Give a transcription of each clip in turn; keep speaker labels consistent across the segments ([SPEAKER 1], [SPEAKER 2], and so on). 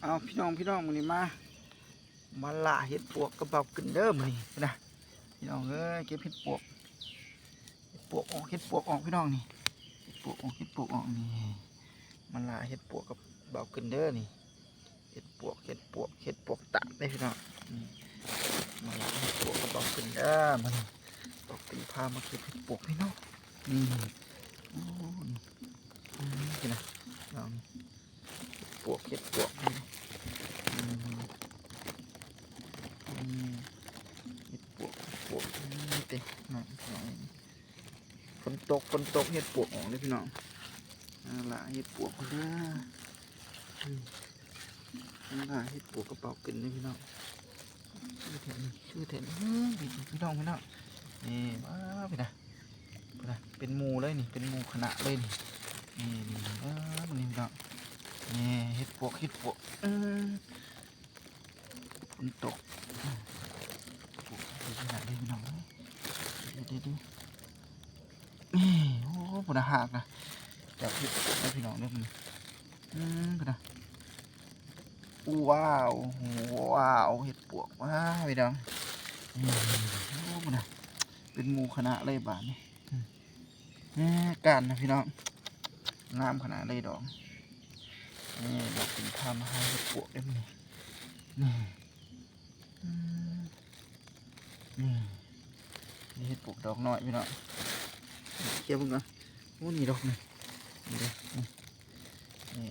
[SPEAKER 1] เอาพี่น้องพี่น้องมือนี้มามาล่าเห็ดปวกกระเป๋าขึ้นเด้อมือนี้นะพี่น้องเอ้ยเก็บเห็ดปวกเห็ดปวกออกเห็ดปวกออกพี่น้องนี่เห็ดปวกออกเห็ดปวกออกนี่มาล่าเห็ดปวกกับเบาขึ้นเด้อนี่เห็ดปวกเห็ดปวกเห็ดปวกตากได้พี่น้องมาล่าเห็ดปวกกับเบาขึ้นเด้อมื้อนี้เบาขึ้นพามาเก็บเห็ดปวกพี่น้องนี่โอ้ยอืมนี่นะพี่น้องเห็ดปวกเห็ดปวกนี่อืม อื มเห็ดปวกปวกนี่เต็น้องน้องฝนตกฝนตกเห็ดปวกออกเลยพี่น้องเอาละเห็ดปวกคนเด้ออืมเอาละเห็ดปวกกระเป๋ากินเลยพี่น้องชื่อเถอะนี่ชื่อเถอะนี่พี่น้องพี่น้องนี่ว้าพี่นะพี่นะเป็นมูเลยนี่เป็นมูขนาดเลยนี่นี่นี่ว้าวนี่พี่น้องนี่เห็ดปวกเห็ดปวกฝนตก ดูขนาดนี้พี่น้องเอ้ย เดี๋ยวเดี๋ยวเดี๋ยวนี่โอ้ปวดหักนะจับพี่ให้พี่น้องเด้อมันอืมปวดนะว้าวว้าวเห็ดปวกว้าวพี่น้องโอ้ปวดนะเป็นมูคณะเลยบาทนี่อืมแนี่การนะพี่น้องงามขนาดเลยดอกนี่ดอกถึงทำมาให้เห็ดปวกได้มั้ยนี่อืมนี่นี่ เห็ดปลูกดอกน้อยพี่น้องเคี่ยวมึงก่อนโอ้นี่ดอกนี่นี่เลยนี่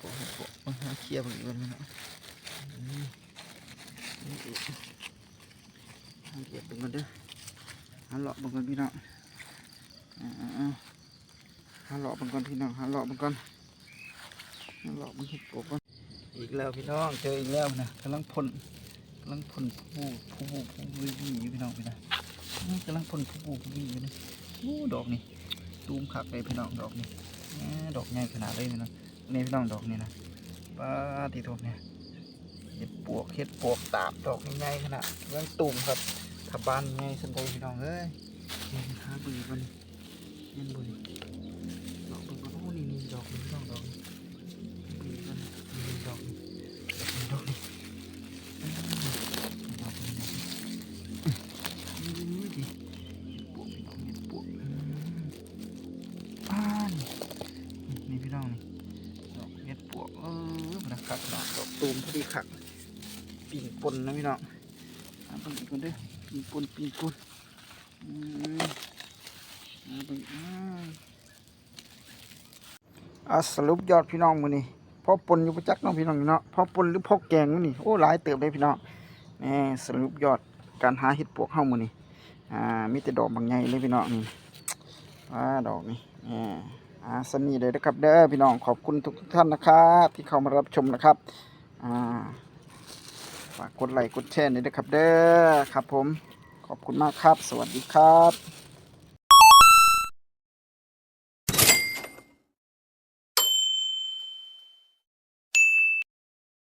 [SPEAKER 1] ปลูกปลูกมาเคี่ยวมึงอีกแล้วพี่น้องนี่นี่อีกหาเก็บมึงก่อนเด้อหาเลาะมึงก่อนพี่น้องอ่าหลาะมึงก่อนพี่น้องหาเลาะมึงก่อนหาเลาะมึงเห็ดปลูกก่อนอีกแล้วพี่น้องเจออีกแล้วนะกำลังพ่นำลังพ่นผู้ผู้ผู้ผู้วิ่งอยู่พี่น้องพี่นะนี่กำลังพ่นผู้ผู้ผู้วิ่งอยู่นะโอ้ดอกนี่ตูมขักเลยพี่น้องดอกนี่ดอกใหญ่ขนาดเลยพี่น้องนี่พี่น้องดอกนี่นะป้าตีทบเนี่ยเห็ดปวกเห็ดปวกตาบดอกใหญ่ๆขนาดกำลังตูมครับถ้าบานใหญ่สันใดพี่น้องเอ้ยนี่หาบือกันเห็นบุญดอกเบิ่งก่อนโอ้นี่นี่ดอกนี่พี่น้องดอกบือกัน ดอกเห็ดปวกเออมันขักดอกดอกตูมพอดีขักปิ่งปนนะพี่น้องเอาไปอีกคนเด้อปิ่งปนปิ่งปนอืมเอาไปอ่าอะสรุปยอดพี่น้องมือนี่พอปนอยู่ประจักษ์เน้องพี่น้องเนาะพอปนหรือพอแกงมื้อนี่โอ้หลายเติบเลยพี่น้องนี่สรุปยอดการหาเห็ดปวกเข้ามือนี่อ่ามีแต่ดอกบางใหญ่เลยพี่น้องนี่อ่าดอกนี่นี่ อ่าสนีเลยนะครับเด้อพี่น้องขอบคุณทุกท่านนะครับที่เข้ามารับชมนะครับอ่าฝากกดไลค์กดแชร์นี่นะครับเด้อครับผมขอบคุณมากครับ สวัสดีครับ